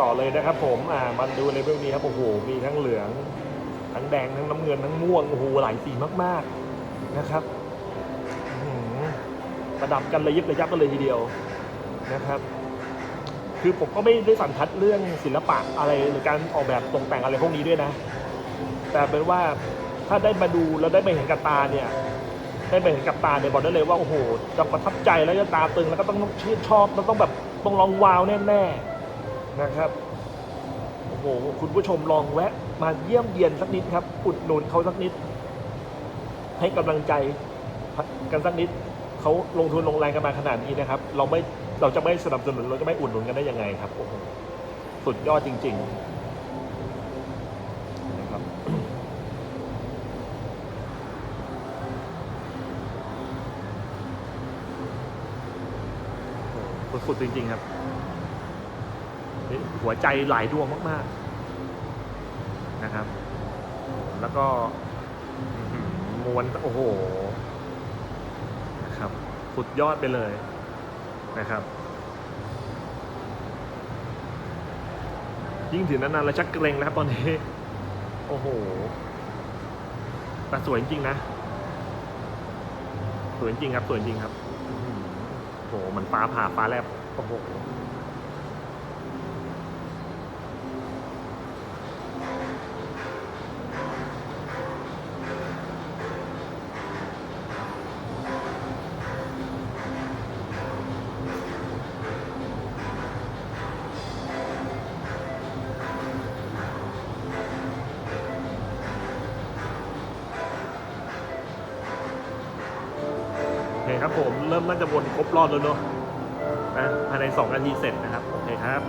ต่อเลยนะครับผมอ่ามันดูเลเวลนี้ครับโอ้โหมีทั้งเหลืองทั้งแดงทั้งน้ำเงินทั้งม่วงโอ้โหหลายสีมากๆนะครับประดับกันระยิบระยับกันเลยทีเดียวนะครับ คือผมก็ไม่ได้สันทัดเรื่องศิลปะอะไรหรือการออกแบบตกแต่งอะไรพวกนี้ด้วยนะ แต่เป็นว่าถ้าได้มาดูแล้วได้มาเห็นกับตาเนี่ยได้มาเห็นกับตาเนี่ยบอกได้เลยว่าโอ้โหจะประทับใจแล้วจะตาตึงแล้วก็ต้องชื่นชอบแล้วต้องแบบต้องลองว้าวแน่ๆ นะครับโอ้โหคุณผู้ชมลองแวะ มาเยี่ยมเยียนสักนิดครับ อุดหนุนเขาสักนิด ให้กำลังใจกันสักนิดเขาลงทุนลงแรงกันมาขนาดนี้นะครับ เราไม่เราจะไม่สนับสนุนเราจะไม่อุดหนุนกันได้ยังไงครับโอ้โหสุดยอดจริง ๆ นะครับโหสุดๆจริง ๆ ครับ หัวใจหลายดวงมากๆนะครับ แล้วก็มวลโอ้โหนะครับสุดยอดไปเลยนะครับ ยิ่งถึงนานๆแล้วชักเกรงนะครับตอนนี้ โอ้โหแต่สวยจริงนะสวยจริงครับสวยจริงครับโอ้โหเหมือนฟ้าผ่าฟ้าแลบโอ้โห เคครับผมเริ่มน่าจะวนครบรอบแล้วเนอะนะภายใน 2 นาทีเสร็จนะครับ โอเคครับ